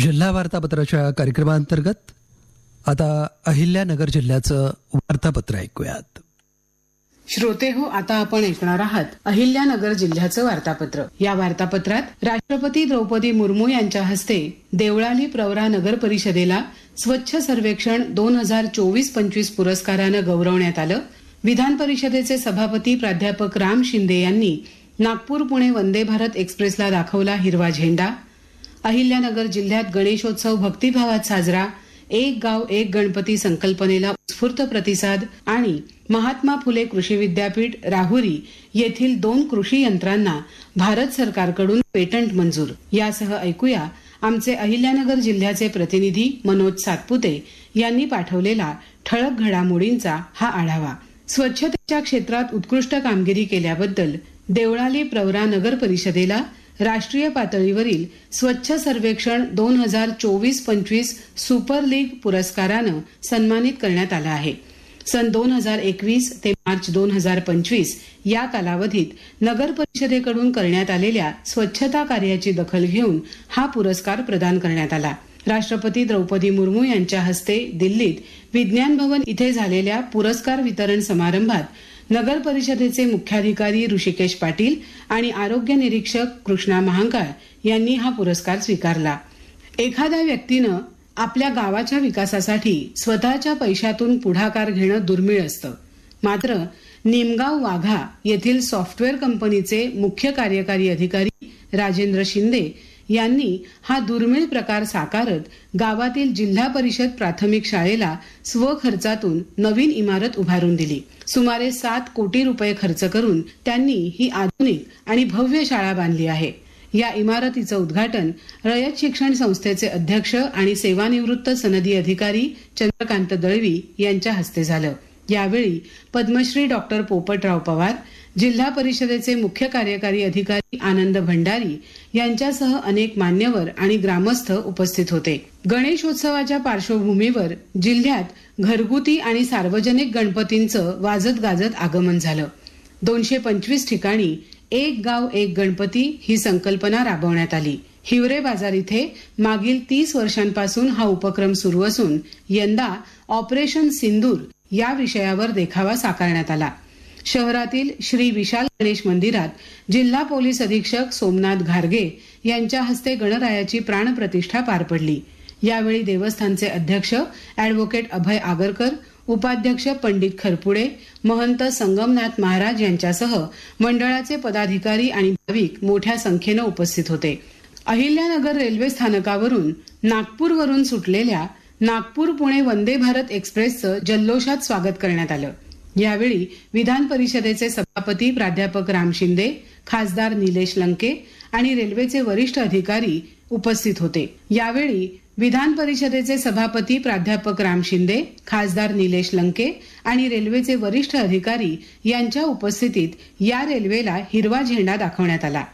जिल्हा वार्तापत्राच्या कार्यक्रमांतर्गत आता अहिल्यानगर जिल्ह्याचं वार्तापत्र ऐकूयात. श्रोते हो आता आपण ऐकणार आहात अहिल्यानगर जिल्ह्याचं वार्तापत्र. या वार्तापत्रात राष्ट्रपती द्रौपदी मुर्मू यांच्या हस्ते देवळाली प्रवरा नगर परिषदेला स्वच्छ सर्वेक्षण दोन हजार चोवीस पंचवीस पुरस्कारानं गौरवण्यात आलं. विधान परिषदेचे सभापती प्राध्यापक राम शिंदे यांनी नागपूर पुणे वंदे भारत एक्सप्रेसला दाखवला हिरवा झेंडा. अहिल्यानगर जिल्ह्यात गणेशोत्सव भक्तिभावात साजरा. एक गाव एक गणपती संकल्पनेला उत्स्फूर्त प्रतिसाद आणि महात्मा फुले कृषी विद्यापीठ राहुरी येथील दोन कृषी यंत्रांना भारत सरकारकडून पेटंट मंजूर. यासह ऐकूया आमचे अहिल्यानगर जिल्ह्याचे प्रतिनिधी मनोज सातपुते यांनी पाठवलेला ठळक घडामोडींचा हा आढावा. स्वच्छतेच्या क्षेत्रात उत्कृष्ट कामगिरी केल्याबद्दल देवळाली प्रवरा नगर परिषदेला राष्ट्रीय पातळीवरील स्वच्छ सर्वेक्षण दोन हजार चोवीस पंचवीस सुपर लीग पुरस्कारानं सन्मानित करण्यात आलं आहे. सन दोन हजार एकवीस ते मार्च दोन हजार पंचवीस या कालावधीत नगर परिषदेकडून करण्यात आलेल्या स्वच्छता कार्याची दखल घेऊन हा पुरस्कार प्रदान करण्यात आला. राष्ट्रपती द्रौपदी मुर्मू यांच्या हस्ते दिल्लीत विज्ञान भवन इथे झालेल्या पुरस्कार वितरण समारंभात नगर परिषदेचे मुख्याधिकारी ऋषिकेश पाटील आणि आरोग्य निरीक्षक कृष्णा महांकाळ यांनी हा पुरस्कार स्वीकारला. एखाद्या व्यक्तीनं आपल्या गावाच्या विकासासाठी स्वतःच्या पैशातून पुढाकार घेणं दुर्मिळ असतं. मात्र निमगाव वाघा येथील सॉफ्टवेअर कंपनीचे मुख्य कार्यकारी अधिकारी राजेंद्र शिंदे यांनी हा दुर्मिळ प्रकार साकारत गावातील जिल्हा परिषद प्राथमिक शाळेला स्वखर्चातून नवीन इमारत उभारून दिली. सुमारे सात कोटी रुपये खर्च करून त्यांनी ही आधुनिक आणि भव्य शाळा बांधली आहे. या इमारतीचं उद्घाटन रयत शिक्षण संस्थेचे अध्यक्ष आणि सेवानिवृत्त सनदी अधिकारी चंद्रकांत दळवी यांच्या हस्ते झालं. यावेळी पद्मश्री डॉक्टर पोपटराव पवार जिल्हा परिषदेचे मुख्य कार्यकारी अधिकारी आनंद भंडारी यांच्यासह अनेक मान्यवर आणि ग्रामस्थ उपस्थित होते. गणेशोत्सवाच्या पार्श्वभूमीवर जिल्ह्यात घरगुती आणि सार्वजनिक गणपतींचं वाजत गाजत आगमन झालं. दोनशे पंचवीस ठिकाणी एक गाव एक गणपती ही संकल्पना राबवण्यात आली. हिवरे बाजार इथे मागील तीस वर्षांपासून हा उपक्रम सुरू असून यंदा ऑपरेशन सिंदूर या विषयावर देखावा साकारण्यात आला. शहरातील श्री विशाल गणेश मंदिरात जिल्हा पोलीस अधीक्षक सोमनाथ घारगे यांच्या हस्ते गणरायाची प्राणप्रतिष्ठा पार पडली. यावेळी देवस्थानचे अध्यक्ष ऍडव्होकेट अभय आगरकर उपाध्यक्ष पंडित खरपुडे महंत संगमनाथ महाराज यांच्यासह मंडळाचे पदाधिकारी आणि भाविक मोठ्या संख्येनं उपस्थित होते. अहिल्यानगर रेल्वे स्थानकावरून नागपूरवरून सुटलेल्या नागपूर पुणे वंदे भारत एक्सप्रेसचं जल्लोषात स्वागत करण्यात आलं. यावेळी विधान परिषदेचे सभापती प्राध्यापक राम शिंदे खासदार निलेश लंके आणि रेल्वेचे वरिष्ठ अधिकारी उपस्थित होते. यावेळी विधान परिषदेचे सभापती प्राध्यापक राम शिंदे खासदार निलेश लंके आणि रेल्वेचे वरिष्ठ अधिकारी यांच्या उपस्थितीत या रेल्वेला हिरवा झेंडा दाखवण्यात आला.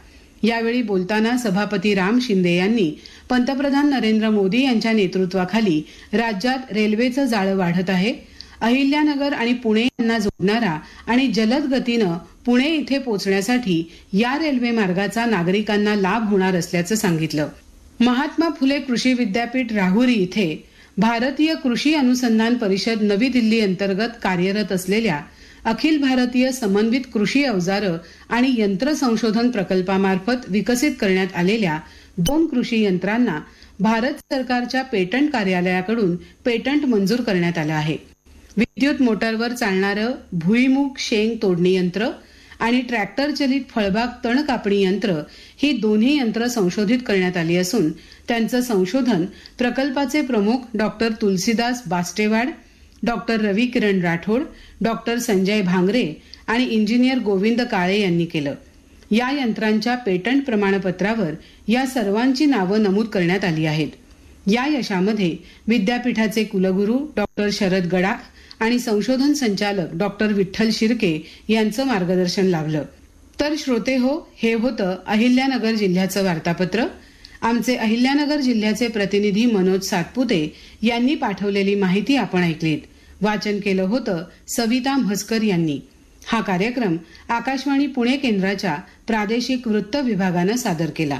यावेळी बोलताना सभापती राम शिंदे यांनी पंतप्रधान नरेंद्र मोदी यांच्या नेतृत्वाखाली राज्यात रेल्वेचं जाळं वाढत आहे अहिल्यानगर आणि पुणे यांना जोडणारा आणि जलद गतीनं पुणे इथे पोहोचण्यासाठी या रेल्वे मार्गाचा नागरिकांना लाभ होणार असल्याचं सांगितलं. महात्मा फुले कृषी विद्यापीठ राहुरी इथे भारतीय कृषी अनुसंधान परिषद नवी दिल्ली अंतर्गत कार्यरत असलेल्या अखिल भारतीय समन्वित कृषी अवजारं आणि यंत्र संशोधन प्रकल्पामार्फत विकसित करण्यात आलेल्या दोन कृषी यंत्रांना भारत सरकारच्या पेटंट कार्यालयाकडून पेटंट मंजूर करण्यात आलं आहे. विद्युत मोटारवर चालणारं भुईमुग शेंग तोडणी यंत्र आणि ट्रॅक्टर चलित फळबाग तण कापणी यंत्र ही दोन्ही यंत्र संशोधित करण्यात आली असून त्यांचं संशोधन प्रकल्पाचे प्रमुख doctor Tulsidas Bastewad doctor Ravi Kiran Rathod doctor Sanjay Bhangare आणि इंजिनियर गोविंद काळे यांनी केलं. या यंत्रांच्या पेटंट प्रमाणपत्रावर या सर्वांची नावं नमूद करण्यात आली आहेत. या यशामध्ये विद्यापीठाचे कुलगुरू डॉक्टर शरद गडाख आणि संशोधन संचालक डॉक्टर विठ्ठल शिर्के यांचं मार्गदर्शन लाभलं. तर श्रोते हो हे होतं अहिल्यानगर जिल्ह्याचं वार्तापत्र. आमचे अहिल्यानगर जिल्ह्याचे प्रतिनिधी मनोज सातपुते यांनी पाठवलेली माहिती आपण ऐकलीत. वाचन केलं होतं सविता म्हसकर यांनी. हा कार्यक्रम आकाशवाणी पुणे केंद्राच्या प्रादेशिक वृत्त विभागानं सादर केला.